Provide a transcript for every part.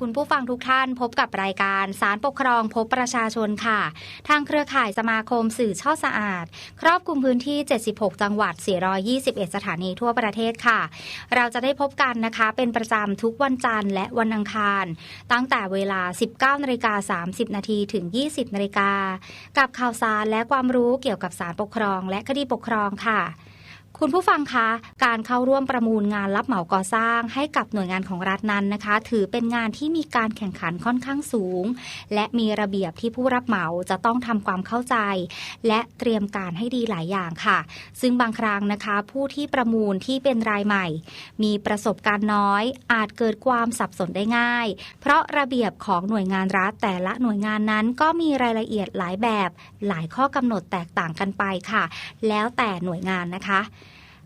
คุณผู้ฟังทุกท่านพบกับรายการสารปกครองพบประชาชนค่ะ ทางเครือข่ายสมาคมสื่อช่อสะอาด ครอบคลุมพื้นที่ 76 จังหวัด 421 สถานีทั่วประเทศค่ะ เราจะได้พบกันนะคะ เป็นประจำทุกวันจันทร์และวันอังคาร ตั้งแต่เวลา 19นาฬิกา30 นาทีถึง 20นาฬิกากับข่าวสารและความรู้เกี่ยวกับสารปกครอง และคดีปกครองค่ะ คุณผู้ฟังคะ การเข้าร่วมประมูลงานรับเหมาก่อสร้าง ให้กับหน่วยงานของรัฐนั้นนะคะ ถือเป็นงานที่มีการแข่งขันค่อนข้างสูง และมีระเบียบที่ผู้รับเหมาจะต้องทำความเข้าใจ และเตรียมการให้ดีหลายอย่างค่ะ ซึ่งบางครั้งนะคะ ผู้ที่ประมูลที่เป็นรายใหม่ มีประสบการณ์น้อย อาจเกิดความสับสนได้ง่าย เพราะระเบียบของหน่วยงานรัฐแต่ละหน่วยงานนั้น ก็มีรายละเอียดหลายแบบ หลายข้อกำหนดแตกต่างกันไปค่ะ แล้วแต่หน่วยงานนะคะ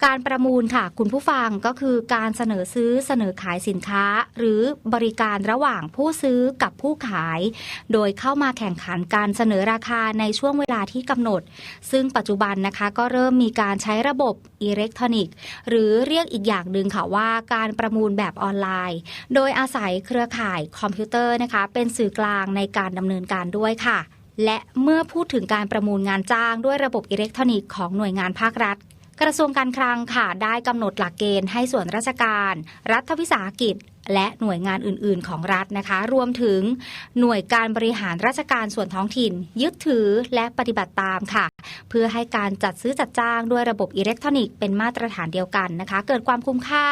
การประมูลค่ะคุณผู้ฟังก็คือการเสนอซื้อเสนอขายสินค้า หรือบริการระหว่างผู้ซื้อกับผู้ขาย โดยเข้ามาแข่งขันการเสนอราคาในช่วงเวลาที่กำหนด ซึ่งปัจจุบันนะคะก็เริ่มมีการใช้ระบบอิเล็กทรอนิกส์หรือเรียกอีกอย่างหนึ่งค่ะว่าการประมูลแบบออนไลน์ โดยอาศัยเครือข่ายคอมพิวเตอร์นะคะ เป็นสื่อกลางในการดำเนินการด้วยค่ะและเมื่อพูดถึงการประมูลงานจ้างด้วยระบบอิเล็กทรอนิกส์ของหน่วยงานภาครัฐ กระทรวงการคลังค่ะได้กำหนดหลักเกณฑ์ให้ส่วนราชการ รัฐวิสาหกิจ และหน่วยงานอื่น ๆ ของรัฐนะคะ รวมถึงหน่วยการบริหารราชการส่วนท้องถิ่น ยึดถือและปฏิบัติตามค่ะ เพื่อให้การจัดซื้อจัดจ้างด้วยระบบอิเล็กทรอนิกส์เป็นมาตรฐานเดียวกันนะคะ เกิดความคุ้มค่า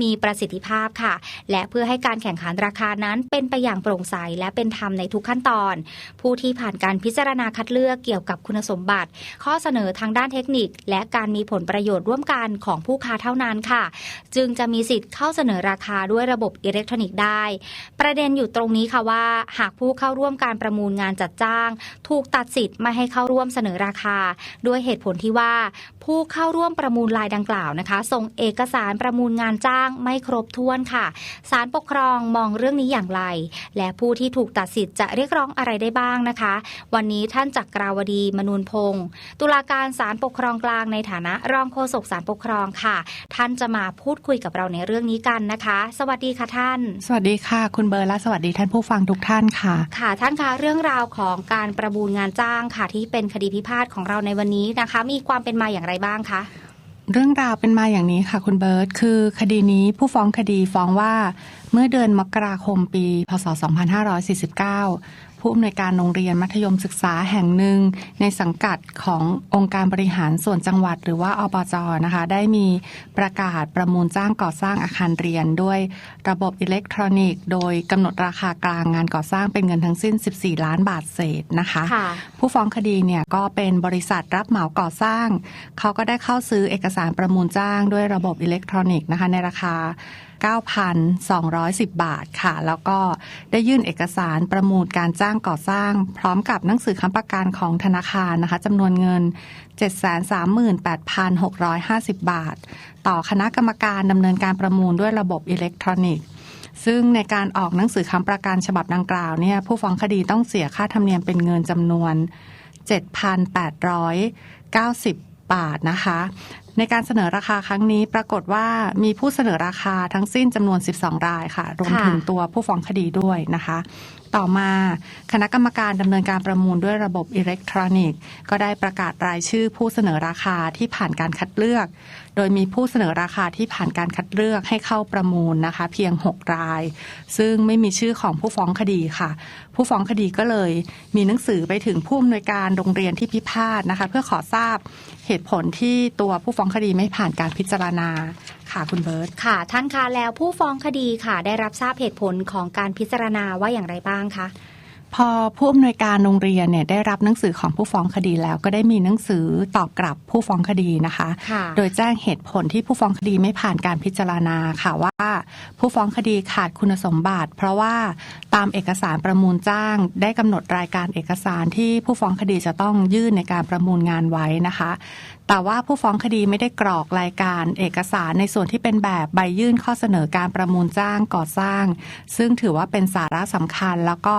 มีประสิทธิภาพค่ะ และเพื่อให้การแข่งขันราคานั้นเป็นไปอย่างโปร่งใสและเป็นธรรมในทุกขั้นตอน ผู้ที่ผ่านการพิจารณาคัดเลือกเกี่ยวกับคุณสมบัติ ข้อเสนอทางด้านเทคนิค และการมีผลประโยชน์ร่วมกันของผู้ค้าเท่านั้นค่ะ จึงจะมีสิทธิ์เข้าเสนอราคาด้วยระบบอิเล็กทรอนิกส์ได้ ประเด็นอยู่ตรงนี้ค่ะว่า หากผู้เข้าร่วมการประมูลงานจัดจ้าง ถูกตัดสิทธิ์ไม่ให้เข้าร่วมเสนอราคา ด้วยเหตุผลที่ว่า ผู้เข้าร่วมประมูลรายดังกล่าวนะคะ ส่งเอกสารประมูลงานจ้างไม่ครบถ้วนค่ะศาลปกครองมองเรื่องนี้อย่างไร และผู้ที่ถูกตัดสิทธิ์จะเรียกร้องอะไรได้บ้างนะคะ วันนี้ท่านจักราวดีมนูนพงศ์ตุลาการศาลปกครองกลางในฐานะรองโฆษกศาลปกครองค่ะ ท่านจะมาพูดคุยกับเราในเรื่องนี้กันนะคะ สวัสดีค่ะท่าน สวัสดีค่ะ คุณเบอร์และสวัสดีท่านผู้ฟังทุกท่านค่ะ ค่ะท่านคะเรื่องราวของการประมูลงานจ้างค่ะที่เป็นคดีพิพาทของเราในวันนี้นะคะ มีความเป็นมาอย่างไรบ้างคะเรื่องราวเป็นมาอย่างนี้ค่ะคุณเบิร์ตคือคดีนี้ผู้ฟ้องคดีฟ้องว่าเมื่อเดือนมกราคมปี พศ 2549 ผู้อำนวยการโรงเรียนมัธยมศึกษาแห่งหนึ่ง ในสังกัดขององค์การบริหารส่วนจังหวัดหรือว่าอบจนะคะ ได้มีประกาศประมูลจ้างก่อสร้างอาคารเรียน ด้วยระบบอิเล็กทรอนิกส์ โดยกำหนดราคากลางงานก่อสร้างเป็นเงินทั้งสิ้น 14 ล้านบาทเศษนะคะค่ะผู้ฟ้องคดีเนี่ยก็เป็นบริษัทรับเหมาก่อสร้าง เขาก็ได้เข้าซื้อเอกสารประมูลจ้าง ด้วยระบบอิเล็กทรอนิกส์นะคะในราคา 9,210 บาทค่ะ แล้วก็ได้ยื่นเอกสารประมูลการจ้างก่อสร้าง พร้อมกับหนังสือค้ำประกันของธนาคารนะคะจำนวนเงิน 738,650 บาท ต่อคณะกรรมการดำเนินการประมูลด้วยระบบอิเล็กทรอนิกส์ซึ่งในการออกหนังสือค้ำประกันฉบับดังกล่าวเนี่ยผู้ฟ้องคดีต้องเสียค่าธรรมเนียมเป็นเงินจำนวน 7,890 บาทนะคะในการเสนอราคาครั้งนี้ปรากฏว่ามีผู้เสนอราคาทั้งสิ้นจำนวน 12 รายค่ะ รวมถึงตัวผู้ฟ้องคดีด้วยนะคะ ต่อมาคณะกรรมการดำเนินการประมูลด้วยระบบอิเล็กทรอนิกส์ ก็ได้ประกาศรายชื่อผู้เสนอราคาที่ผ่านการคัดเลือก โดยมีผู้เสนอราคาที่ผ่านการคัดเลือกให้เข้าประมูลนะคะ เพียง 6 ราย ซึ่งไม่มีชื่อของผู้ฟ้องคดีค่ะ ผู้ฟ้องคดีก็เลยมีหนังสือไปถึงผู้อำนวยการโรงเรียนที่พิพาทนะคะ เพื่อขอทราบเหตุผลที่ตัวผู้ฟ้องคดีไม่ผ่านการพิจารณาค่ะคุณเบิร์ตค่ะ ท่านคะแล้วผู้ฟ้องคดีค่ะ ได้รับทราบเหตุผลของการพิจารณาว่าอย่างไรบ้างคะพอผู้อำนวยการโรงเรียนเนี่ยได้รับหนังสือของผู้ฟ้องคดีแล้วก็ได้มีหนังสือตอบกลับผู้ฟ้องคดีนะคะค่ะโดยแจ้งเหตุผลที่ผู้ฟ้องคดีไม่ผ่านการพิจารณาค่ะว่า ผู้ฟ้องคดีขาดคุณสมบัติ เพราะว่าตามเอกสารประมูลจ้าง ได้กำหนดรายการเอกสารที่ผู้ฟ้องคดีจะต้องยื่นในการประมูลงานไว้นะคะ แต่ว่าผู้ฟ้องคดีไม่ได้กรอกรายการเอกสารในส่วนที่เป็นแบบใบยื่นข้อเสนอการประมูลจ้างก่อสร้าง ซึ่งถือว่าเป็นสาระสำคัญ แล้วก็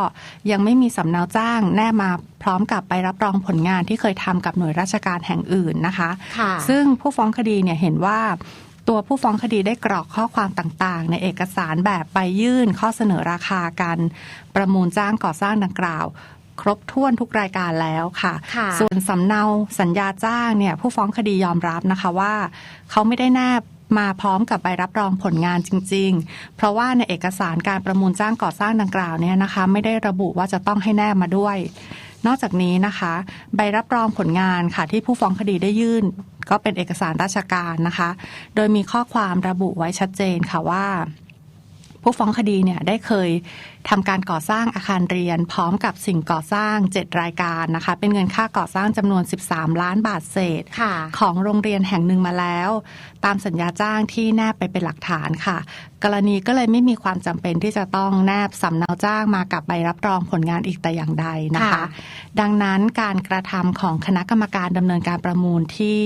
ยังไม่มีสำเนาจ้างแนบมาพร้อมกับไปรับรองผลงานที่เคยทำกับหน่วยราชการแห่งอื่นนะคะค่ะซึ่งผู้ฟ้องคดีเนี่ยเห็นว่าตัวผู้ฟ้องคดีได้กรอกข้อความต่างๆ ในเอกสารแบบใบยื่นข้อเสนอราคาการประมูลจ้างก่อสร้างดังกล่าว ครบถ้วนทุกรายการแล้วค่ะค่ะ ส่วนสำเนาสัญญาจ้างเนี่ยผู้ฟ้องคดียอมรับนะคะว่าเขาไม่ได้แนบมาพร้อมกับใบรับรองผลงานจริง ๆ เพราะว่าในเอกสารการประมูลจ้างก่อสร้างดังกล่าวเนี่ยนะคะ ไม่ได้ระบุว่าจะต้องให้แนบมาด้วย นอกจากนี้นะคะ ใบรับรองผลงานค่ะที่ผู้ฟ้องคดีได้ยื่น ก็เป็นเอกสารราชการนะคะ โดยมีข้อความระบุไว้ชัดเจนค่ะว่า ผู้ฟ้องคดีเนี่ยได้เคยทำการก่อสร้างอาคารเรียน พร้อมกับสิ่งก่อสร้าง 7 รายการนะคะ เป็นเงินค่าก่อสร้างจำนวน 13 ล้านบาทเศษค่ะของโรงเรียนแห่งหนึ่งมาแล้ว ตามสัญญาจ้างที่แนบไปเป็นหลักฐานค่ะ กรณีก็เลยไม่มีความจำเป็นที่จะต้องแนบสำเนาจ้างมากับใบรับรองผลงานอีกแต่อย่างใดนะคะค่ะดังนั้นการกระทำของคณะกรรมการดำเนินการประมูลที่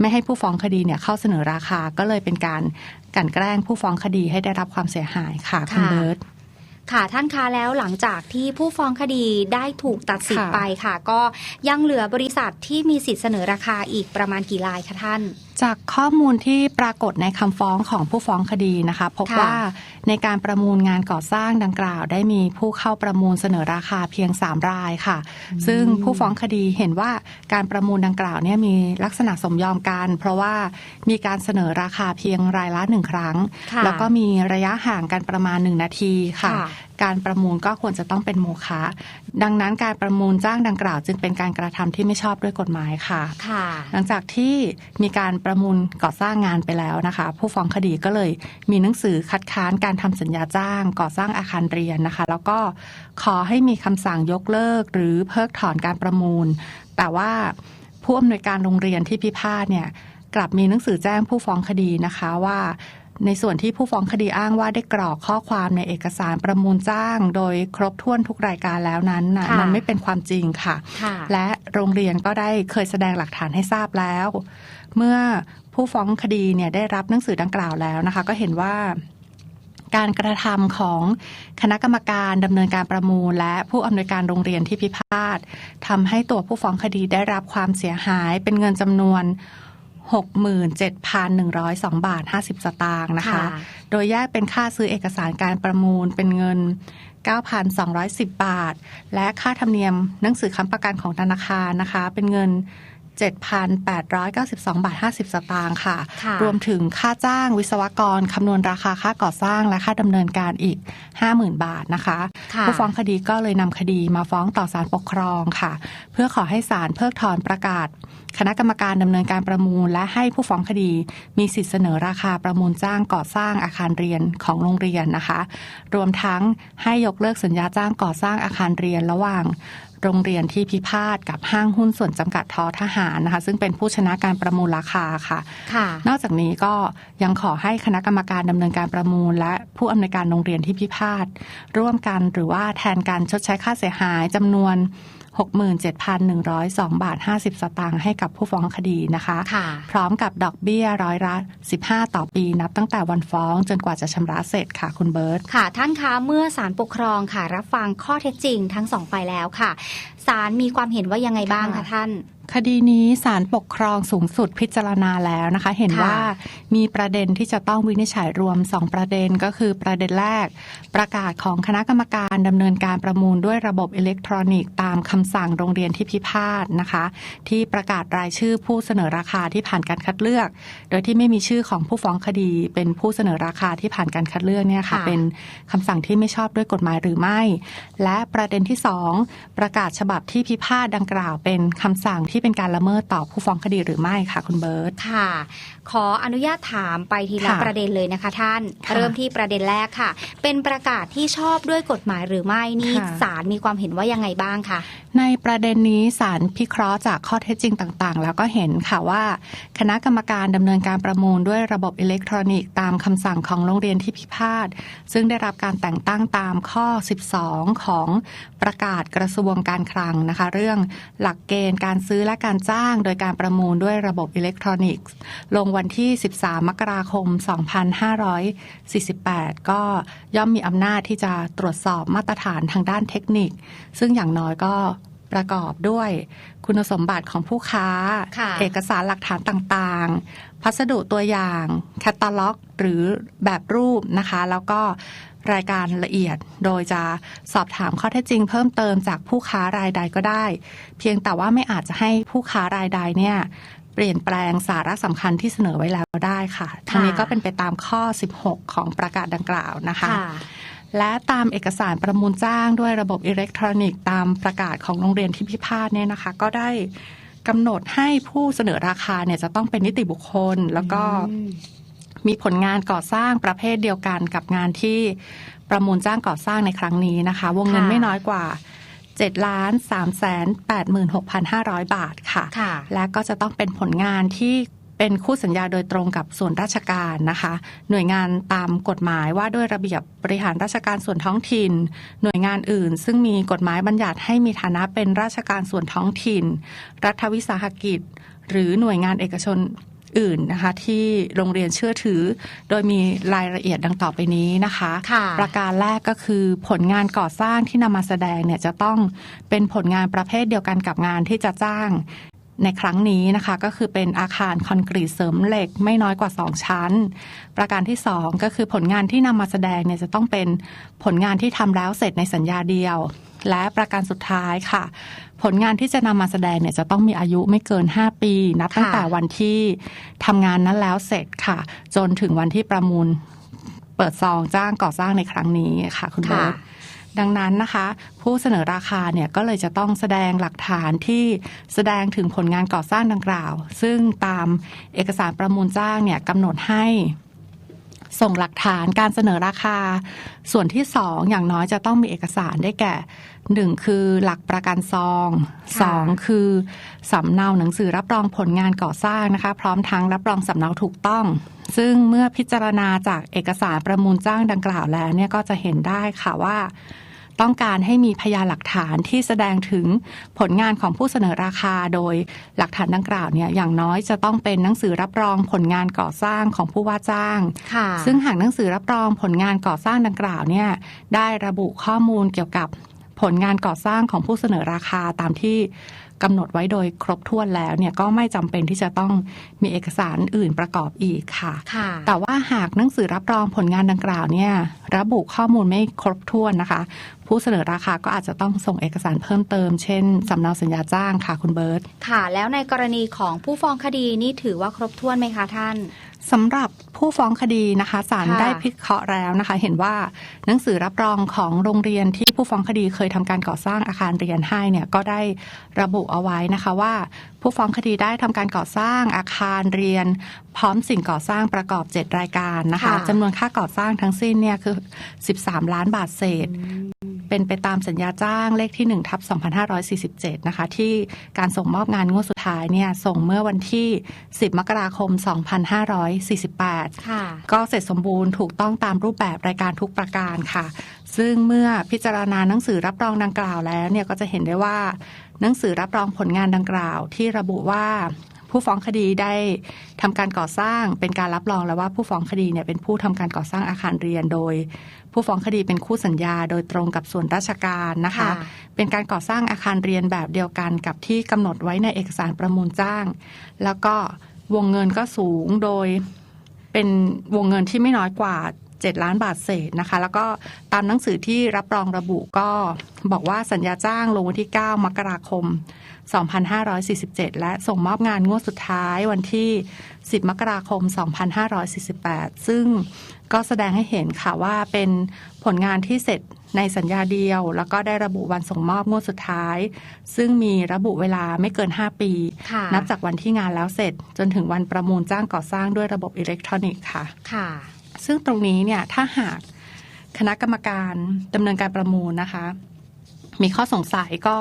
ไม่ให้ผู้ฟ้องคดีเนี่ยเข้าเสนอราคาก็เลยเป็นการ กลันแกล้งผู้ฟ้องคดีให้ได้รับความเสียหายค่ะคุณค่ะเบิร์ต ค่ะท่านคะแล้วหลังจากที่ผู้ฟ้องคดีได้ถูกตัดสิทธิ์ค่ะไปค่ะ ก็ยังเหลือบริษัทที่มีสิทธิ์เสนอราคาอีกประมาณกี่รายคะท่าน จากข้อมูลที่ปรากฏในคำฟ้องของผู้ฟ้องคดีนะคะพบค่ะว่าในการประมูลงานก่อสร้างดังกล่าว ได้มีผู้เข้าประมูลเสนอราคาเพียง 3 รายค่ะ ซึ่งผู้ฟ้องคดีเห็นว่าการประมูลดังกล่าวเนี่ยมีลักษณะสมยอมกัน เพราะว่ามีการเสนอราคาเพียงรายละหนึ่งครั้งค่ะแล้วก็มีระยะห่างกันประมาณ 1 นาทีค่ะค่ะการประมูลก็ควรจะต้องเป็นโมฆะดังนั้นการประมูลจ้างดังกล่าว จึงเป็นการกระทำที่ไม่ชอบด้วยกฎหมายค่ะค่ะ หลังจากที่มีการประมูลก่อสร้างงานไปแล้วนะคะ ผู้ฟ้องคดีก็เลยมีหนังสือคัดค้านการทำสัญญาจ้าง ก่อสร้างอาคารเรียนนะคะ แล้วก็ขอให้มีคำสั่งยกเลิก หรือเพิกถอนการประมูล แต่ว่าผู้อำนวยการโรงเรียนที่พิพาทเนี่ยกลับมีหนังสือแจ้งผู้ฟ้องคดีนะคะว่า ในส่วนที่ผู้ฟ้องคดีอ้างว่าได้กรอกข้อความในเอกสารประมูลจ้าง โดยครบถ้วนทุกรายการแล้วนั้นน่ะค่ะมันไม่เป็นความจริงค่ะค่ะและโรงเรียนก็ได้เคยแสดงหลักฐานให้ทราบแล้ว เมื่อผู้ฟ้องคดีเนี่ยได้รับหนังสือดังกล่าวแล้วนะคะ ก็เห็นว่าการกระทำของคณะกรรมการดำเนินการประมูล และผู้อำนวยการโรงเรียนที่พิพาททำให้ตัวผู้ฟ้องคดีได้รับความเสียหายเป็นเงินจำนวน 67,102 บาท 50 สตางค์นะคะค่ะโดยแยกเป็นค่าซื้อเอกสารการประมูลเป็นเงิน 9,210 บาท และค่าธรรมเนียมหนังสือค้ำประกันของธนาคารนะคะ เป็นเงิน 7,892 บาท 50 สตางค์ค่ะค่ะ รวมถึงค่าจ้างวิศวกรคำนวณราคาค่าก่อสร้างและค่าดำเนินการอีก 50,000 บาทนะคะค่ะผู้ฟ้องคดีก็เลยนำคดีมาฟ้องต่อศาลปกครองค่ะ เพื่อขอให้ศาลเพิกถอนประกาศ คณะกรรมการดำเนินการประมูล และให้ผู้ฟ้องคดี มีสิทธิเสนอราคาประมูลจ้างก่อสร้างอาคารเรียนของโรงเรียนนะคะ รวมทั้งให้ยกเลิกสัญญาจ้างก่อสร้างอาคารเรียนระหว่าง โรงเรียนที่พิพาทกับห้างหุ้นส่วนจำกัดทอทหารนะคะ ซึ่งเป็นผู้ชนะการประมูลราคาค่ะค่ะนอกจากนี้ก็ยังขอให้คณะกรรมการดำเนินการประมูล และผู้อำนวยการโรงเรียนที่พิพาทร่วมกันหรือว่าแทนการชดใช้ค่าเสียหายจำนวน 67,102 บาท 50 สตางค์ให้กับผู้ฟ้องคดีนะคะค่ะพร้อมกับดอกเบี้ยร้อยละ15 ต่อปีนับตั้งแต่วันฟ้องจนกว่าจะชำระเสร็จค่ะคุณเบิร์ตค่ะ ท่านคะเมื่อศาลปกครองค่ะ รับฟังข้อเท็จจริงทั้งสองฝ่ายแล้วค่ะศาลมีความเห็นว่ายังไงบ้างคะค่ะท่าน คดีนี้ศาลปกครองสูงสุดพิจารณาแล้วนะคะ เห็นค่ะว่ามีประเด็นที่จะต้องวินิจฉัยรวม 2 ประเด็นก็คือประเด็นแรก ประกาศของคณะกรรมการดำเนินการประมูลด้วยระบบอิเล็กทรอนิกส์ตามคำสั่งโรงเรียนที่พิพาทนะคะ ที่ประกาศรายชื่อผู้เสนอราคาที่ผ่านการคัดเลือก โดยที่ไม่มีชื่อของผู้ฟ้องคดี เป็นผู้เสนอราคาที่ผ่านการคัดเลือกเนี่ยค่ะค่ะเป็นคำสั่งที่ไม่ชอบด้วยกฎหมายหรือไม่ และประเด็นที่สองประกาศฉบับที่พิพาทดังกล่าวเป็นคำสั่งที่เป็นการละเมิดต่อผู้ฟ้องคดีหรือไม่ค่ะคุณเบิร์ตค่ะ ขออนุญาตถามไปทีละค่ะประเด็นเลยนะคะ ท่านค่ะเริ่มที่ประเด็นแรกค่ะ เป็นประกาศที่ชอบด้วยกฎหมายหรือไม่นี่ค่ะศาลมีความเห็นว่ายังไงบ้างคะในประเด็นนี้ศาลพิเคราะห์จากข้อเท็จจริงต่างๆ แล้วก็เห็นค่ะว่า คณะกรรมการดำเนินการประมูลด้วยระบบอิเล็กทรอนิกส์ตามคำสั่งของโรงเรียนที่พิพาทซึ่งได้รับการแต่งตั้งตามข้อ 12 ของประกาศกระทรวงการคลังนะคะ เรื่องหลักเกณฑ์การซื้อและการจ้างโดยการประมูลด้วยระบบอิเล็กทรอนิกส์ ลงวันที่ 13 มกราคม 2548 ก็ย่อมมีอำนาจที่จะตรวจสอบมาตรฐานทางด้านเทคนิค ซึ่งอย่างน้อยก็ประกอบด้วยคุณสมบัติของผู้ค้าค่ะเอกสารหลักฐานต่างๆ พัสดุตัวอย่าง แคตตาล็อก หรือแบบรูปนะคะ แล้วก็ รายการละเอียด โดยจะสอบถามข้อเท็จจริงเพิ่มเติมจากผู้ค้ารายใดก็ได้ เพียงแต่ว่าไม่อาจจะให้ผู้ค้ารายใดเนี่ยเปลี่ยนแปลงสาระสำคัญที่เสนอไว้แล้วได้ค่ะทั้งนี้ก็เป็นไปตามข้อ 16 ของประกาศดังกล่าวนะคะและตามเอกสารประมูลจ้างด้วยระบบอิเล็กทรอนิกส์ตามประกาศของโรงเรียนที่พิพาทเนี่ยนะคะ ก็ได้กำหนดให้ผู้เสนอราคาเนี่ยจะต้องเป็นนิติบุคคล แล้วก็อื มมีผลงานก่อสร้างประเภทเดียวกันกับงานที่ประมูลจ้างก่อสร้างในครั้งนี้นะคะ วงเงินค่ะไม่น้อยกว่า7ล้าน3แสน86,500 บาทค่ะค่ะและก็จะต้องเป็นผลงานที่เป็นคู่สัญญาโดยตรงกับส่วนราชการนะคะ หน่วยงานตามกฎหมายว่าด้วยระเบียบบริหารราชการส่วนท้องถิ่น หน่วยงานอื่น ซึ่งมีกฎหมายบัญญัติให้มีฐานะเป็นราชการส่วนท้องถิ่น รัฐวิสาหกิจ หรือหน่วยงานเอกชน อื่นนะคะ ที่โรงเรียนเชื่อถือ โดยมีรายละเอียดดังต่อไปนี้นะคะค่ะประการแรกก็คือผลงานก่อสร้างที่นำมาแสดงเนี่ยจะต้องเป็นผลงานประเภทเดียวกันกับงานที่จะจ้างในครั้งนี้นะคะก็คือเป็นอาคารคอนกรีตเสริมเหล็กไม่น้อยกว่า 2 ชั้น ประการที่ 2 ก็คือผลงานที่นำมาแสดงเนี่ยจะต้องเป็นผลงานที่ทำแล้วเสร็จในสัญญาเดียว และประการสุดท้ายค่ะ ผลงานที่จะนำมาแสดงเนี่ยจะต้องมีอายุไม่เกิน 5 ปีนับตั้งค่ะแต่วันที่ทำงานนั้นแล้วเสร็จค่ะ จนถึงวันที่ประมูลเปิดซองจ้างก่อสร้างในครั้งนี้ค่ะ คุณเบิค่ะร์ตดังนั้นนะคะ ผู้เสนอราคาเนี่ยก็เลยจะต้องแสดงหลักฐานที่แสดงถึงผลงานก่อสร้างดังกล่าว ซึ่งตามเอกสารประมูลจ้างเนี่ยกำหนดให้ ส่งหลักฐานการเสนอราคา ส่วนที่สองอย่างน้อยจะต้องมีเอกสารได้แก่หนึ่งคือหลักประกันซองค่ะสองคือสำเนาหนังสือรับรองผลงานก่อสร้างนะคะ พร้อมทั้งรับรองสำเนาถูกต้อง ซึ่งเมื่อพิจารณาจากเอกสารประมูลจ้างดังกล่าวแล้วเนี่ยก็จะเห็นได้ค่ะว่า ต้องการให้มีพยานหลักฐานที่แสดงถึงผลงานของผู้เสนอราคา โดยหลักฐานดังกล่าวเนี่ยอย่างน้อยจะต้องเป็นหนังสือรับรองผลงานก่อสร้างของผู้ว่าจ้างค่ะซึ่งหากหนังสือรับรองผลงานก่อสร้างดังกล่าวเนี่ยได้ระบุข้อมูลเกี่ยวกับผลงานก่อสร้างของผู้เสนอราคาตามที่กำหนดไว้โดยครบถ้วนแล้วเนี่ยก็ไม่จำเป็นที่จะต้องมีเอกสารอื่นประกอบอีกค่ะค่ะแต่ว่าหากหนังสือรับรองผลงานดังกล่าวเนี่ยระบุข้อมูลไม่ครบถ้วนนะคะผู้เสนอราคาก็อาจจะต้องส่งเอกสารเพิ่มเติม เช่นสำเนาสัญญาจ้างค่ะคุณเบิร์ตค่ะ แล้วในกรณีของผู้ฟ้องคดีนี่ถือว่าครบถ้วนไหมคะท่านสำหรับผู้ฟ้องคดีนะคะศาลค่ะได้พิเคราะห์แล้วนะคะ เห็นว่าหนังสือรับรองของโรงเรียนที่ผู้ฟ้องคดีเคยทำการก่อสร้างอาคารเรียนให้เนี่ยก็ได้ระบุเอาไว้นะคะว่า ผู้ฟ้องคดีได้ทำการก่อสร้างอาคารเรียน พร้อมสิ่งก่อสร้างประกอบ 7 รายการนะคะค่ะจำนวนค่าก่อสร้างทั้งสิ้นเนี่ยคือ 13 ล้านบาทเศษ เป็นไปตามสัญญาจ้างเลขที่1ทับ2547 นะคะ ที่การส่งมอบงานงวดสุดท้ายเนี่ยส่งเมื่อวันที่ 10 มกราคม 2548ค่ะก็เสร็จสมบูรณ์ถูกต้องตามรูปแบบรายการทุกประการค่ะ ซึ่งเมื่อพิจารณาหนังสือรับรองดังกล่าวแล้วเนี่ยก็จะเห็นได้ว่าหนังสือรับรองผลงานดังกล่าว ที่ระบุว่า ผผู้ฟ้องคดีได้ทำการก่อสร้างเป็นการรับรองแล้วว่าผู้ฟ้องคดีเนี่ยเป็นผู้ทำการก่อสร้างอาคารเรียนโดย ผู้ฟ้องคดีเป็นคู่สัญญา โดยตรงกับส่วนราชการนะคะค่ะเป็นการก่อสร้างอาคารเรียนแบบเดียวกันกับที่กำหนดไว้ในเอกสารประมูลจ้าง แล้วก็วงเงินก็สูงโดยเป็นวงเงินที่ไม่น้อยกว่า 7 ล้านบาทเศษนะคะ แล้วก็ตามหนังสือที่รับรองระบุก็บอกว่าสัญญาจ้างลงวันที่ 9 มกราคม 2547 และส่งมอบงานงวดสุดท้ายวันที่ 10 มกราคม 2548 ซึ่งก็แสดงให้เห็นค่ะว่าเป็นผลงานที่เสร็จในสัญญาเดียว แล้วก็ได้ระบุวันส่งมอบงวดสุดท้าย ซึ่งมีระบุเวลาไม่เกิน 5 ปีค่ะนับจากวันที่งานแล้วเสร็จ จนถึงวันประมูลจ้างก่อสร้างด้วยระบบอิเล็กทรอนิกส์ค่ะค่ะ ซึ่งตรงนี้เนี่ยถ้าหากคณะกรรมการดำเนินการประมูลนะคะ มีข้อสงสัยก็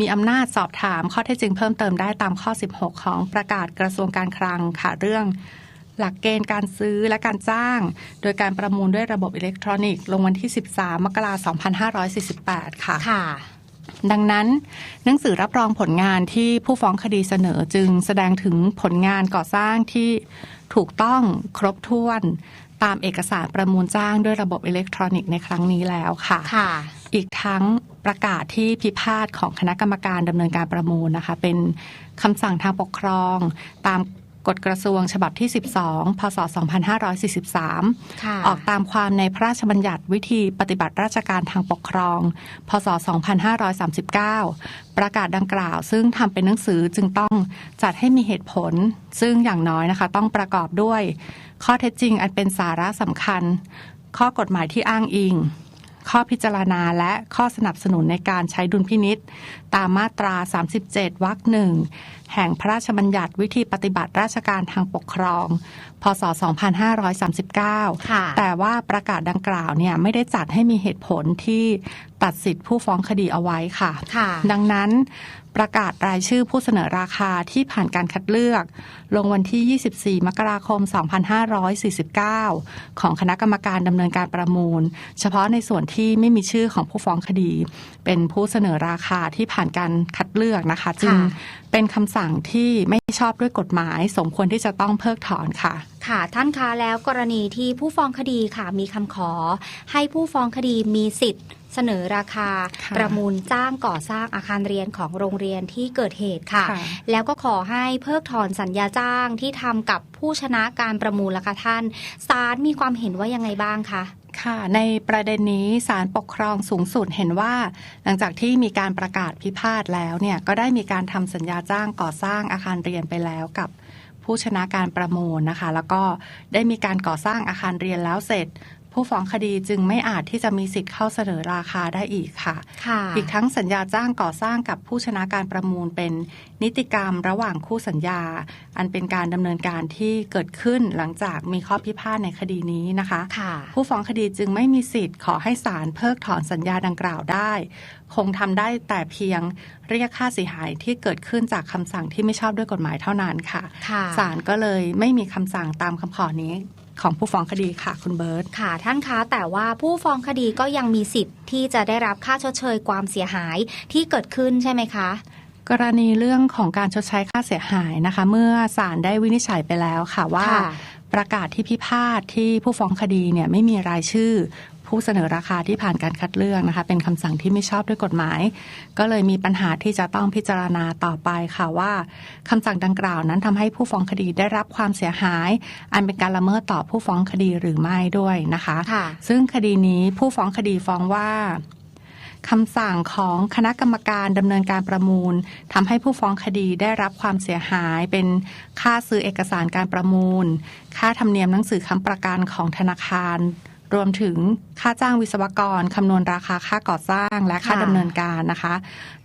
มีอำนาจสอบถามข้อเท็จจริงเพิ่มเติมได้ตามข้อ 16 ของประกาศกระทรวงการคลังค่ะเรื่องหลักเกณฑ์การซื้อและการจ้าง โดยการประมูลด้วยระบบอิเล็กทรอนิกส์ลงวันที่ 13 มกราคม2548 ค่ะ ค่ะ ดังนั้นหนังสือรับรองผลงานที่ผู้ฟ้องคดีเสนอจึงแสดงถึงผลงานก่อสร้างที่ถูกต้องครบถ้วน ตามเอกสารประมูลจ้างด้วยระบบอิเล็กทรอนิกส์ในครั้งนี้แล้วค่ะค่ะ อีกทั้งประกาศที่พิพาทของคณะกรรมการดำเนินการประมูลนะคะ เป็นคำสั่งทางปกครอง ตามกฎกระทรวงฉบับที่ 12 พศ 2543ค่ะออกตามความในพระราชบัญญัติวิธีปฏิบัติราชการทางปกครอง พศ 2539 ประกาศดังกล่าว ซึ่งทำเป็นหนังสือจึงต้องจัดให้มีเหตุผล ซึ่งอย่างน้อยนะคะ ต้องประกอบด้วย ข้อเท็จจริงอันเป็นสาระสำคัญ ข้อกฎหมายที่อ้างอิง ข้อพิจารณาและข้อสนับสนุนในการใช้ดุลพินิษตามมาตรา 37วรรคหนึ่ง แห่งพระราชบัญญัติวิธีปฏิบัติราชการทางปกครอง พศ 2539ค่ะแต่ว่าประกาศดังกล่าวเนี่ยไม่ได้จัดให้มีเหตุผลที่ตัดสิทธิผู้ฟ้องคดีเอาไว้ค่ะค่ะดังนั้นประกาศรายชื่อผู้เสนอราคาที่ผ่านการคัดเลือก ลงวันที่ 24 มกราคม 2549 ของคณะกรรมการดำเนินการประมูล เฉพาะในส่วนที่ไม่มีชื่อของผู้ฟ้องคดี เป็นผู้เสนอราคาที่ผ่านการคัดเลือกนะคะ จึง เป็นคำสั่งที่ไม่ชอบด้วยกฎหมาย สมควรที่จะต้องเพิกถอนค่ะ ค่ะท่านคะแล้วกรณีที่ผู้ฟ้องคดีค่ะ มีคำขอ ให้ผู้ฟ้องคดีมีสิทธิ์เสนอราคาค่ะประมูลจ้างก่อสร้างอาคารเรียนของโรงเรียนที่เกิดเหตุค่ะค่ะ แล้วก็ขอให้เพิกถอนสัญญาจ้างที่ทำกับผู้ชนะการประมูลละคะท่านศาลมีความเห็นว่ายังไงบ้างคะ ค่ะ ในประเด็นนี้ศาลปกครองสูงสุดเห็นว่า หลังจากที่มีการประกาศพิพาทแล้วเนี่ยก็ได้มีการทำสัญญาจ้างก่อสร้างอาคารเรียนไปแล้วกับผู้ชนะการประมูลนะคะ แล้วก็ได้มีการก่อสร้างอาคารเรียนแล้วเสร็จ ผู้ฟ้องคดีจึงไม่อาจที่จะมีสิทธิ์เข้าเสนอราคาได้อีกค่ะค่ะ อีกทั้งสัญญาจ้างก่อสร้างกับผู้ชนะการประมูลเป็นนิติกรรมระหว่างคู่สัญญา อันเป็นการดำเนินการที่เกิดขึ้นหลังจากมีข้อพิพาทในคดีนี้นะคะค่ะผู้ฟ้องคดีจึงไม่มีสิทธิ์ขอให้ศาลเพิกถอนสัญญาดังกล่าวได้ คงทำได้แต่เพียงเรียกค่าเสียหายที่เกิดขึ้นจากคำสั่งที่ไม่ชอบด้วยกฎหมายเท่านั้นค่ะค่ะศาลก็เลยไม่มีคำสั่งตามคำขอนี้ ของผู้ฟ้องคดีค่ะคุณเบิร์ตค่ะท่านคะแต่ว่าผู้ฟ้องคดีก็ยังมีสิทธิ์ที่จะได้รับค่าชดเชยความเสียหายที่เกิดขึ้นใช่ไหมคะกรณีเรื่องของการชดใช้ค่าเสียหายนะคะ เมื่อศาลได้วินิจฉัยไปแล้วค่ะว่าค่ะประกาศที่พิพาทที่ผู้ฟ้องคดีเนี่ยไม่มีรายชื่อ ผู้เสนอราคาที่ผ่านการคัดเลือกนะคะ เป็นคำสั่งที่ไม่ชอบด้วยกฎหมาย ก็เลยมีปัญหาที่จะต้องพิจารณาต่อไปค่ะว่าคำสั่งดังกล่าวนั้นทำให้ผู้ฟ้องคดีได้รับความเสียหาย อันเป็นการละเมิดต่อผู้ฟ้องคดีหรือไม่ด้วยนะคะค่ะซึ่งคดีนี้ผู้ฟ้องคดีฟ้องว่าคำสั่งของคณะกรรมการดำเนินการประมูลทำให้ผู้ฟ้องคดีได้รับความเสียหาย เป็นค่าซื้อเอกสารการประมูล ค่าธรรมเนียมหนังสือค้ำประกันของธนาคาร รวมถึงค่าจ้างวิศวกรคำนวณราคาค่าก่อสร้างและค่าค่ะดำเนินการนะคะ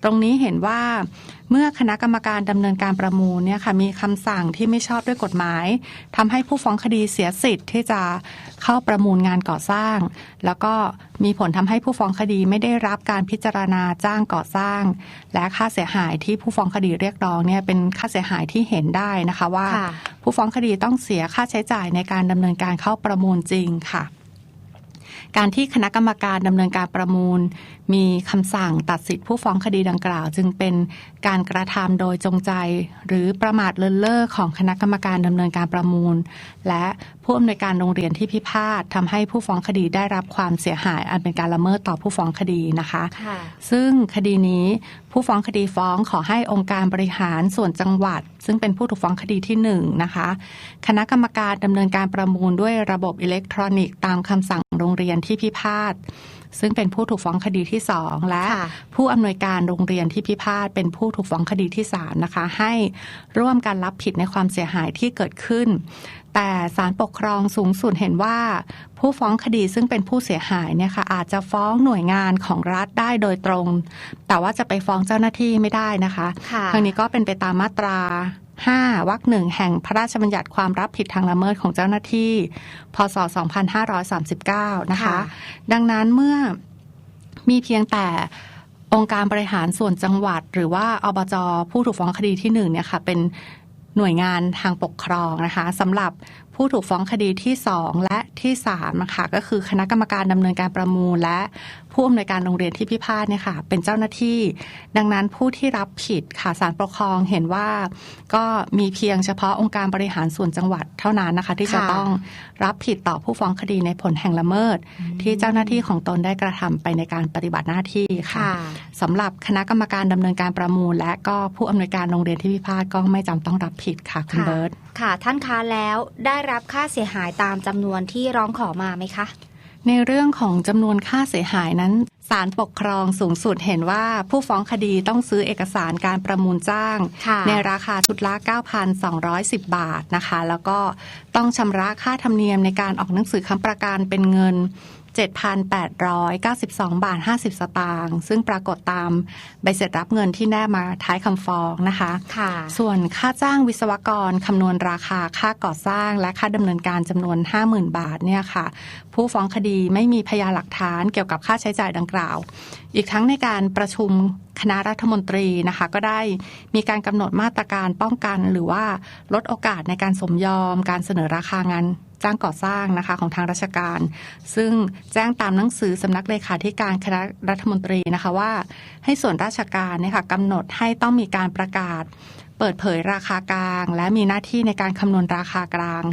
ตรงนี้เห็นว่าเมื่อคณะกรรมการดำเนินการประมูลเนี่ยค่ะมีคำสั่งที่ไม่ชอบด้วยกฎหมายทำให้ผู้ฟ้องคดีเสียสิทธิ์ที่จะเข้าประมูลงานก่อสร้าง แล้วก็มีผลทำให้ผู้ฟ้องคดีไม่ได้รับการพิจารณาจ้างก่อสร้าง และค่าเสียหายที่ผู้ฟ้องคดีเรียกร้องเนี่ยเป็นค่าเสียหายที่เห็นได้นะคะว่าค่ะผู้ฟ้องคดีต้องเสียค่าใช้จ่ายในการดำเนินการเข้าประมูลจริงค่ะ การที่คณะกรรมการดำเนินการประมูล มีคำสั่งตัดสิทธิผู้ฟ้องคดีดังกล่าว จึงเป็นการกระทำโดยจงใจ หรือประมาทเลินเล่อของคณะกรรมการดำเนินการประมูล และผู้อำนวยการโรงเรียนที่พิพาททำให้ผู้ฟ้องคดีได้รับความเสียหายอันเป็นการละเมิดต่อผู้ฟ้องคดีนะคะค่ะซึ่งคดีนี้ผู้ฟ้องคดีฟ้องขอให้องค์การบริหารส่วนจังหวัด ซึ่งเป็นผู้ถูกฟ้องคดีที่หนึ่งนะคะ คณะกรรมการดำเนินการประมูลด้วยระบบอิเล็กทรอนิกส์ตามคำสั่งโรงเรียนที่พิพาท ซึ่งเป็นผู้ถูกฟ้องคดีที่สองและค่ะผู้อำนวยการโรงเรียนที่พิพาทเป็นผู้ถูกฟ้องคดีที่สามนะคะให้ร่วมกันรับผิดในความเสียหายที่เกิดขึ้น แต่ศาลปกครองสูงสุดเห็นว่า ผู้ฟ้องคดีซึ่งเป็นผู้เสียหายเนี่ยค่ะอาจจะฟ้องหน่วยงานของรัฐได้โดยตรง แต่ว่าจะไปฟ้องเจ้าหน้าที่ไม่ได้นะคะค่ะทางนี้ก็เป็นไปตามมาตรา 5วรรคหนึ่งแห่งพระราชบัญญัติความรับผิดทางละเมิดของเจ้าหน้าที่ พศ 2539 นะคะค่ะดังนั้นเมื่อมีเพียงแต่องค์การบริหารส่วนจังหวัด หรือว่าอบจผู้ถูกฟ้องคดีที่หนึ่งเนี่ยค่ะเป็นหน่วยงานทางปกครองนะคะสำหรับผู้ถูกฟ้องคดีที่ 2 และที่3นะคะก็คือคณะกรรมการดำเนินการประมูลและ ผู้อำนวยการโรงเรียนที่พิพาทเนี่ยค่ะเป็นเจ้าหน้าที่ ดังนั้นผู้ที่รับผิดค่ะศาลปกครองเห็นว่า ก็มีเพียงเฉพาะองค์การบริหารส่วนจังหวัดเท่านั้นนะคะ ที่จะค่ะต้องรับผิดต่อผู้ฟ้องคดีในผลแห่งละเมิด ที่เจ้าหน้าที่ของตนได้กระทำไปในการปฏิบัติหน้าที่ค่ะค่ะสำหรับคณะกรรมการดำเนินการประมูล และก็ผู้อำนวยการโรงเรียนที่พิพาทก็ไม่จำต้องรับผิดค่ะคุณค่ะเบิร์ตค่ะ ท่านคะแล้วได้รับค่าเสียหายตามจำนวนที่ร้องขอมาไหมคะ ในเรื่องของจำนวนค่าเสียหายนั้นศาลปกครองสูงสุดเห็นว่าผู้ฟ้องคดีต้องซื้อเอกสารการประมูลจ้างค่ะในราคาชุดละ 9,210 บาทนะคะ แล้วก็ต้องชำระค่าธรรมเนียมในการออกหนังสือค้ำประกันเป็นเงิน 7,892 บาท 50 สตางค์ซึ่งปรากฏตามใบเสร็จรับเงินที่แนบมาท้ายคำฟ้องนะคะค่ะ ส่วนค่าจ้างวิศวกรคำนวณราคาค่าก่อสร้าง และค่าดำเนินการจำนวน 50,000 บาทเนี่ยค่ะ ผู้ฟ้องคดีไม่มีพยานหลักฐานเกี่ยวกับค่าใช้จ่ายดังกล่าว อีกทั้งในการประชุมคณะรัฐมนตรีนะคะก็ได้มีการกำหนดมาตรการป้องกัน หรือว่าลดโอกาสในการสมยอม การเสนอราคางาน จ้างก่อสร้างนะคะของทางราชการ ซึ่งแจ้งตามหนังสือสำนักเลขาธิการคณะรัฐมนตรีนะคะว่า ให้ส่วนราชการเนี่ยค่ะกำหนดให้ต้องมีการประกาศ เปิดเผยราคากลาง และมีหน้าที่ในการคำนวณราคากลาง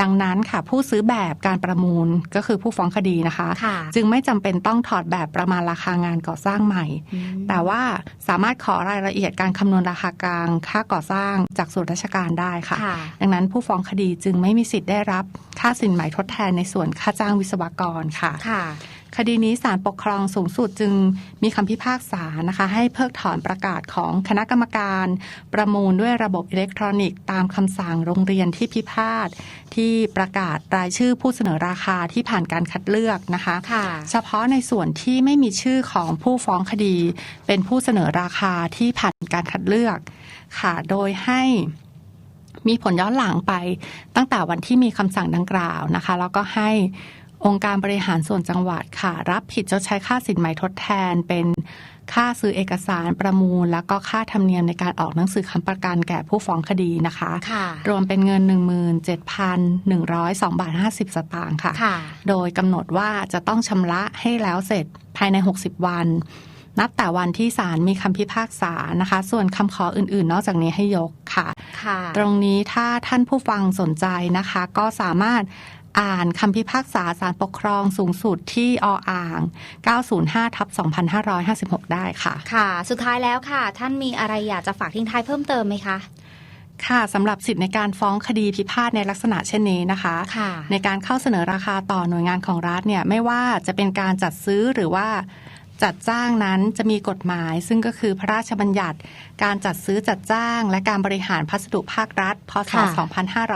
ดังนั้นค่ะ ผู้ซื้อแบบการประมูลก็คือผู้ฟ้องคดีนะคะค่ะจึงไม่จำเป็นต้องถอดแบบประมาณราคางานก่อสร้างใหม่อืมแต่ว่าสามารถขอรายละเอียดการคำนวณราคากลาง ค่าก่อสร้างจากส่วนราชการได้ค่ะค่ะดังนั้นผู้ฟ้องคดีจึงไม่มีสิทธิ์ได้รับ ค่าสินไหมทดแทนในส่วนค่าจ้างวิศวกรค่ะค่ะ คดีนี้ศาลปกครองสูงสุดจึงมีคำพิพากษานะคะให้เพิกถอนประกาศของคณะกรรมการ ประมูลด้วยระบบอิเล็กทรอนิกส์ตามคำสั่งโรงเรียนที่พิพาทที่ประกาศรายชื่อผู้เสนอราคาที่ผ่านการคัดเลือกนะคะคะเฉพาะในส่วนที่ไม่มีชื่อของผู้ฟ้องคดี เป็นผู้เสนอราคาที่ผ่านการคัดเลือกค่ะ โดยให้มีผลย้อนหลังไปตั้งแต่วันที่มีคำสั่งดังกล่าวนะคะ แล้วก็ให้ องค์การบริหารส่วนจังหวัดค่ะ รับผิดชดใช้ค่าสินไหมทดแทน เป็นค่าซื้อเอกสารประมูล แล้วก็ค่าธรรมเนียมในการออกหนังสือค้ำประกันแก่ผู้ฟ้องคดีนะคะค่ะรวมเป็นเงิน 17,102บาท50 สตางค์ค่ะค่ะโดยกำหนดว่าจะต้องชำระให้แล้วเสร็จภายใน 60 วัน นับแต่วันที่ศาลมีคำพิพากษานะคะ ส่วนคำขออื่น ๆ นอกจากนี้ให้ยกค่ะค่ะตรงนี้ถ้าท่านผู้ฟังสนใจนะคะ ก็สามารถ อ่านคำพิพากษาศาลปกครองสูงสุดที่ออ่าง 905ทับ2556 ได้ค่ะ ค่ะ สุดท้ายแล้วค่ะ ท่านมีอะไรอยากจะฝากทิ้งท้ายเพิ่มเติมไหมคะค่ะสำหรับสิทธิในการฟ้องคดีพิพาทในลักษณะเช่นนี้นะคะค่ะในการเข้าเสนอราคาต่อหน่วยงานของรัฐเนี่ยไม่ว่าจะเป็นการจัดซื้อหรือว่า จัดจ้างนั้นจะมีกฎหมาย ซึ่งก็คือพระราชบัญญัติ การจัดซื้อจัดจ้าง และการบริหารพัสดุภาครัฐ พศค่ะ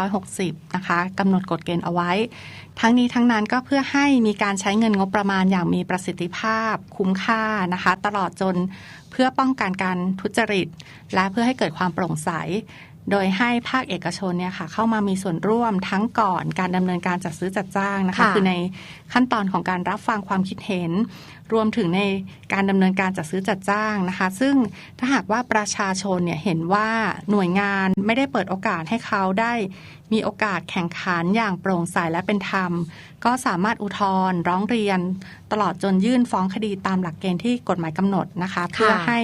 2560 นะคะกำหนดกฎเกณฑ์เอาไว้ ทั้งนี้ทั้งนั้นก็เพื่อให้มีการใช้เงินงบประมาณอย่างมีประสิทธิภาพ คุ้มค่านะคะ ตลอดจนเพื่อป้องกันการทุจริต และเพื่อให้เกิดความโปร่งใสโดยให้ภาคเอกชนเนี่ยค่ะเข้ามามีส่วนร่วมทั้งก่อนการดำเนินการจัดซื้อจัดจ้างนะคะค่ะคือในขั้นตอนของการรับฟังความคิดเห็น รวมถึงในการดำเนินการจัดซื้อจัดจ้างนะคะ ซึ่งถ้าหากว่าประชาชนเนี่ยเห็นว่าหน่วยงานไม่ได้เปิดโอกาสให้เขาได้มีโอกาสแข่งขันอย่างโปร่งใสและเป็นธรรม ก็สามารถอุทธรณ์ร้องเรียน ตลอดจนยื่นฟ้องคดีตามหลักเกณฑ์ที่กฎหมายกำหนดนะคะเพื่อให้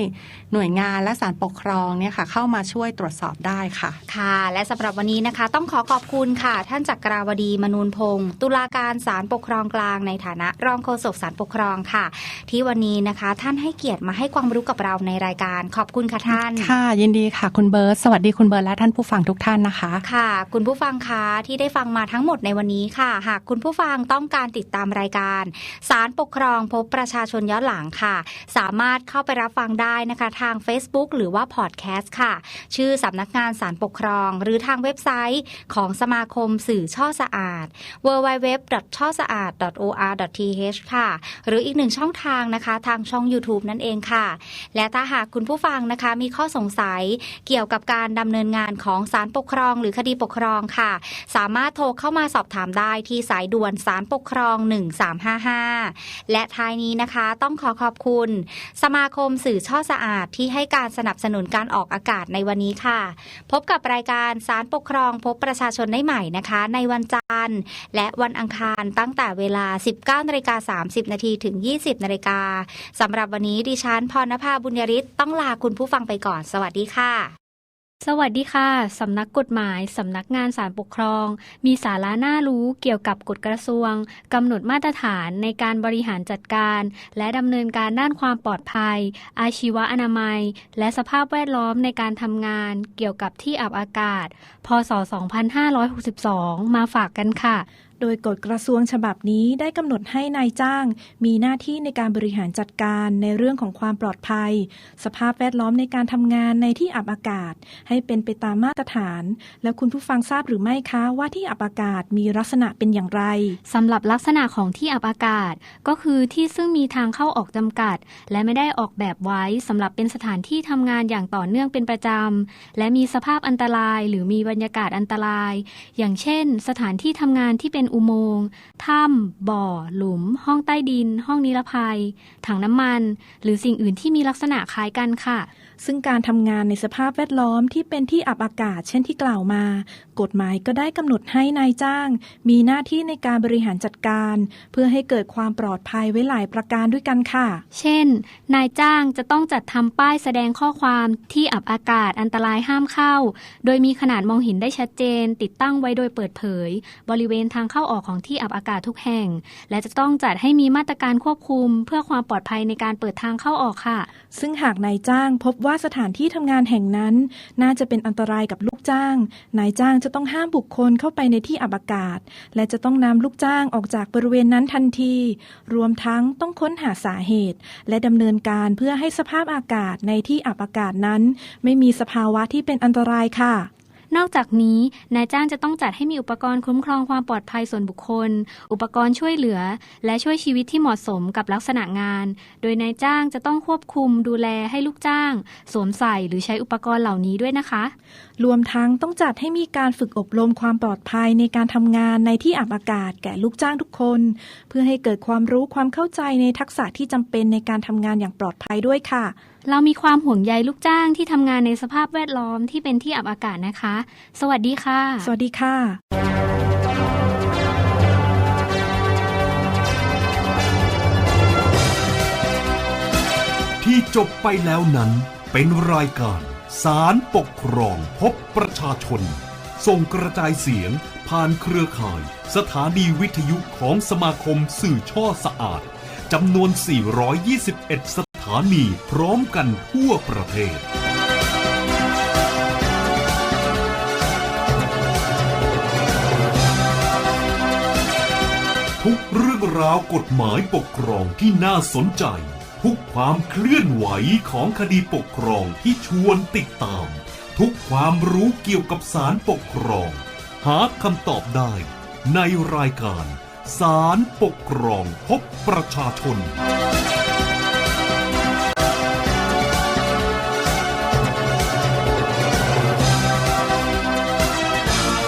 หน่วยงานและศาลปกครองเนี่ยค่ะเข้ามาช่วยตรวจสอบได้ค่ะ ค่ะ และสำหรับวันนี้นะคะ ต้องขอขอบคุณค่ะ ท่านจักราวดีมนูนพงศ์ตุลาการศาลปกครองกลางในฐานะรองโฆษกศาลปกครองค่ะที่วันนี้นะคะ ท่านให้เกียรติมาให้ความรู้กับเราในรายการ ขอบคุณค่ะท่าน ค่ะ ยินดีค่ะคุณเบิร์ตสวัสดีคุณเบิร์ตและท่านผู้ฟังทุกท่านนะคะ ค่ะ คุณผู้ฟังคะที่ได้ฟังมาทั้งหมดในวันนี้ค่ะ หากคุณผู้ฟังต้องการติดตามรายการ สารปกครองพบประชาชนย้อนหลังค่ะ สามารถเข้าไปรับฟังได้นะคะทาง Facebook หรือว่าพอดแคสต์ค่ะ ชื่อสำนักงานสารปกครอง หรือทางเว็บไซต์ของสมาคมสื่อช่อสะอาด www. ช่อสะอาด or.th ค่ะ หรืออีกหนึ่งช่องทางนะคะ ทางช่อง YouTube นั่นเองค่ะ และถ้าหากคุณผู้ฟังนะคะมีข้อสงสัยเกี่ยวกับการดำเนินงานของศาลปกครอง หรือคดีปกครองค่ะ สามารถโทรเข้ามาสอบถามได้ที่สายด่วนศาลปกครอง 1355 และท้ายนี้นะคะต้องขอขอบคุณ สมาคมสื่อช่อสะอาดที่ให้การสนับสนุนการออกอากาศในวันนี้ค่ะ พบกับรายการสารปกครองพบประชาชนได้ใหม่นะคะ ในวันจันทร์และวันอังคารตั้งแต่เวลา 19นาฬิกา30 นาทีถึง 20นาฬิกาสำหรับวันนี้ดิฉันพรณภาบุญยริศต้องลาคุณผู้ฟังไปก่อน สวัสดีค่ะ สวัสดีค่ะ สำนักกฎหมาย สำนักงานสารปกครอง มีสาระน่ารู้เกี่ยวกับกฎกระทรวงกำหนดมาตรฐานในการบริหารจัดการ และดำเนินการด้านความปลอดภัย อาชีวอนามัย และสภาพแวดล้อมในการทำงาน เกี่ยวกับที่อับอากาศ พศ 2562 มาฝากกันค่ะ โดยกฎกระทรวงฉบับนี้ได้กำหนดให้นายจ้าง มีหน้าที่ในการบริหารจัดการในเรื่องของความปลอดภัย สภาพแวดล้อมในการทำงานในที่อับอากาศ ให้เป็นไปตามมาตรฐาน แล้วคุณผู้ฟังทราบหรือไม่คะว่าที่อับอากาศมีลักษณะเป็นอย่างไรสำหรับลักษณะของที่อับอากาศ ก็คือที่ซึ่งมีทางเข้าออกจำกัด และไม่ได้ออกแบบไว้สำหรับเป็นสถานที่ทำงานอย่างต่อเนื่องเป็นประจำและมีสภาพอันตราย หรือมีบรรยากาศอันตราย อย่างเช่น สถานที่ทำงานที่เป็นอุโมงค์ถ้ำบ่อ หลุม ห้องใต้ดิน ห้องนิรภัย ถังน้ำมัน หรือสิ่งอื่นที่มีลักษณะคล้ายกันค่ะ ซึ่งการทำงานในสภาพแวดล้อมที่เป็นที่อับอากาศ เช่นที่กล่าวมา กฎหมายก็ได้กำหนดให้นายจ้าง มีหน้าที่ในการบริหารจัดการ เพื่อให้เกิดความปลอดภัยไว้หลายประการด้วยกันค่ะ เช่น นายจ้างจะต้องจัดทำป้ายแสดงข้อความที่อับอากาศอันตรายห้ามเข้า โดยมีขนาดมองเห็นได้ชัดเจน ติดตั้งไว้โดยเปิดเผย บริเวณทางเข้าออกของที่อับอากาศทุกแห่ง และจะต้องจัดให้มีมาตรการควบคุม เพื่อความปลอดภัยในการเปิดทางเข้าออกค่ะ ซึ่งหากนายจ้างพบว่าสถานที่ทำงานแห่งนั้น น่าจะเป็นอันตรายกับลูกจ้าง นายจ้างจะต้องห้ามบุคคลเข้าไปในที่อับอากาศ และจะต้องนำลูกจ้างออกจากบริเวณนั้นทันที รวมทั้งต้องค้นหาสาเหตุ และดำเนินการเพื่อให้สภาพอากาศในที่อับอากาศนั้น ไม่มีสภาวะที่เป็นอันตรายค่ะ นอกจากนี้นายจ้างจะต้องจัดให้มีอุปกรณ์คุ้มครองความปลอดภัยส่วนบุคคล อุปกรณ์ช่วยเหลือ และช่วยชีวิตที่เหมาะสมกับลักษณะงาน โดยนายจ้างจะต้องควบคุมดูแลให้ลูกจ้าง สวมใส่หรือใช้อุปกรณ์เหล่านี้ด้วยนะคะ รวมทั้งต้องจัดให้มีการฝึกอบรมความปลอดภัยในการทำงานในที่อับอากาศแก่ลูกจ้างทุกคน เพื่อให้เกิดความรู้ความเข้าใจในทักษะที่จำเป็นในการทำงานอย่างปลอดภัยด้วยค่ะ เรามีความห่วงใยลูกจ้างที่ทำงานในสภาพแวดล้อมที่เป็นที่อับอากาศนะคะ สวัสดีค่ะ สวัสดีค่ะ ที่จบไปแล้วนั้นเป็นรายการสารปกครองพบประชาชน ส่งกระจายเสียงผ่านเครือข่าย สถานีวิทยุของสมาคมสื่อช่อสะอาดจำนวน 421 ส ถานีพร้อมกันทั่วประเทศทุกเรื่องราวกฎหมายปกครองที่น่าสนใจ ทุกความเคลื่อนไหวของคดีปกครองที่ชวนติดตาม ทุกความรู้เกี่ยวกับสารปกครอง หาคำตอบได้ ในรายการสารปกครองพบประชาชน